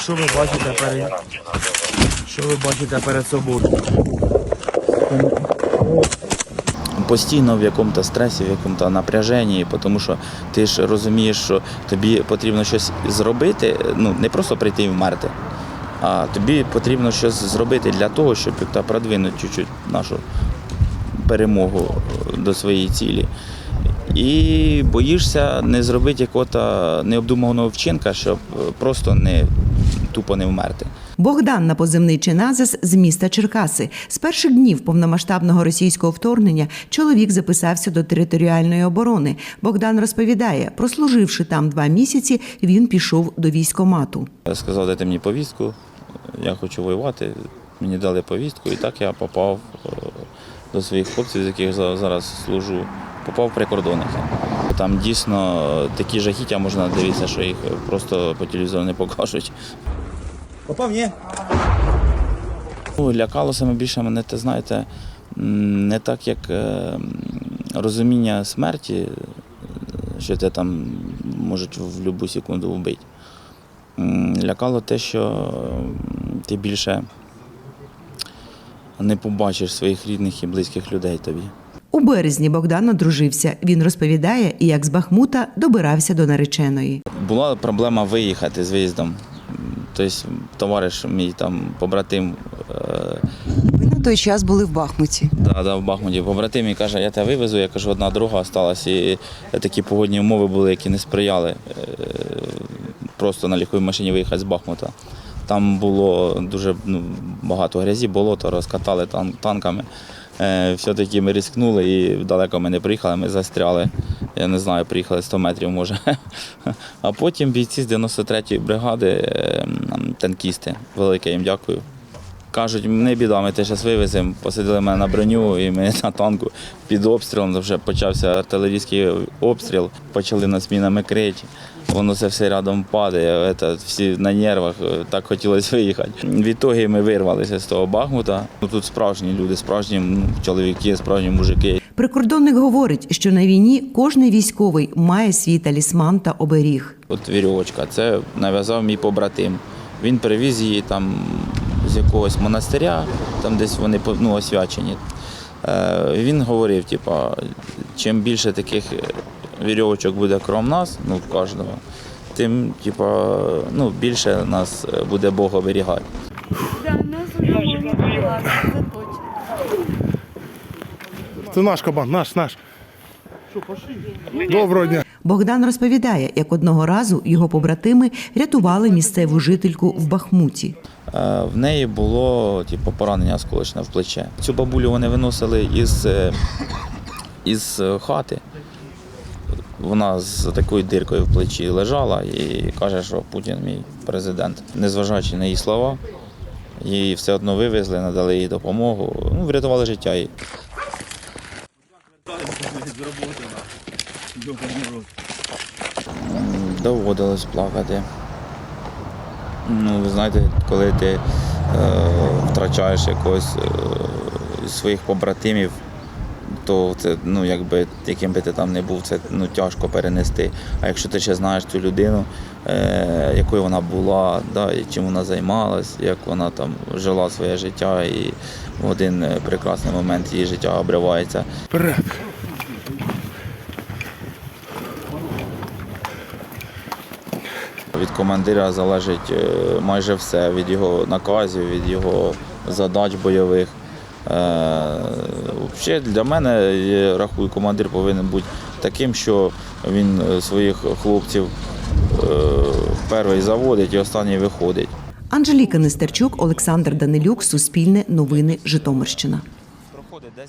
Що ви бачите перед що ви бачите перед собою? Постійно в якому-то стресі, в якому-то напряженні, тому що ти ж розумієш, що тобі потрібно щось зробити, ну не просто прийти і вмерти, а тобі потрібно щось зробити для того, щоб та, продвинути чуть-чуть нашу перемогу до своєї цілі. І боїшся не зробити якого-то необдуманого вчинка, щоб е, просто не тупо не вмерти. Богдан на позивний Чиназис з міста Черкаси. З перших днів повномасштабного російського вторгнення чоловік записався до територіальної оборони. Богдан розповідає, прослуживши там два місяці, він пішов до військомату. Я сказав, дайте мені повістку, я хочу воювати. Мені дали повістку, і так я попав е, до своїх хлопців, з яких зараз служу, попав в прикордонники. Там дійсно е, такі жахіття можна дивитися, що їх просто по телевізору не покажуть. Попав, ні? Ну, Лякало саме більше мене, те знаєте, не так як е, розуміння смерті, е, що тебе там можуть в будь-яку секунду вбити. Лякало те, що ти більше не побачиш своїх рідних і близьких людей тобі. У березні Богдан одружився. Він розповідає, як з Бахмута добирався до нареченої. Була проблема виїхати з виїздом. Тобто, товариш мій там побратим е, Ви на той час були в Бахмуті. Да, да, в Бахмуті. Побратим і каже, я тебе вивезу, я кажу, одна дорога осталась. І такі погодні умови були, які не сприяли е, просто на легкій машині виїхати з Бахмута. Там було дуже ну, багато грязі, болото, розкатали тан- танками. Е, Все-таки ми ризикнули і далеко ми не приїхали, ми застряли. Я не знаю, приїхали 100 метрів, може. А потім бійці з 93-ї бригади, е, танкісти, велике їм дякую. Кажуть, не біда, ми те зараз вивеземо, посадили мене на броню і ми на танку під обстрілом. Вже почався артилерійський обстріл, почали нас мінами крити. Воно це все рядом падає, це, всі на нервах, так хотілося виїхати. Відтоді ми вирвалися з того Бахмута. Ну, Тут справжні люди, справжні ну, чоловіки, справжні мужики. Прикордонник говорить, що на війні кожний військовий має свій талісман та оберіг. От вірьовочка, це нав'язав мій побратим. Він привіз її там з якогось монастиря, там десь вони ну, освячені. Е, він говорив, типа, чим більше таких е, вірьовочок буде крім нас, ну в кожного, тим типа, ну, більше нас е, буде Бог оберігати. Це наш кабан, наш, наш. Доброго дня. Богдан розповідає, як одного разу його побратими рятували місцеву жительку в Бахмуті. Е, В неї було типу, поранення осколочне в плече. Цю бабулю вони виносили із, е, із е, хати. Вона з такою диркою в плечі лежала і каже, що Путін мій президент. Незважаючи на її слова, її все одно вивезли, надали їй допомогу, ну, врятували життя їй. Доводилось плакати. Ну, ви знаєте, коли ти е, втрачаєш якогось е, своїх побратимів, то це, ну, якби, яким би ти там не був, це ну, тяжко перенести. А якщо ти ще знаєш цю людину, е, якою вона була, да, і чим вона займалась, як вона там жила своє життя, і в один е, прекрасний момент її життя обривається. Вперед. Від командира залежить е, майже все, від його наказів, від його задач бойових. Е, Взагалі для мене, я рахую, командир повинен бути таким, що він е, своїх хлопців перший заводить і останній виходить. Анжеліка Нестерчук, Олександр Данилюк, Суспільне, Новини, Житомирщина. Проходить 10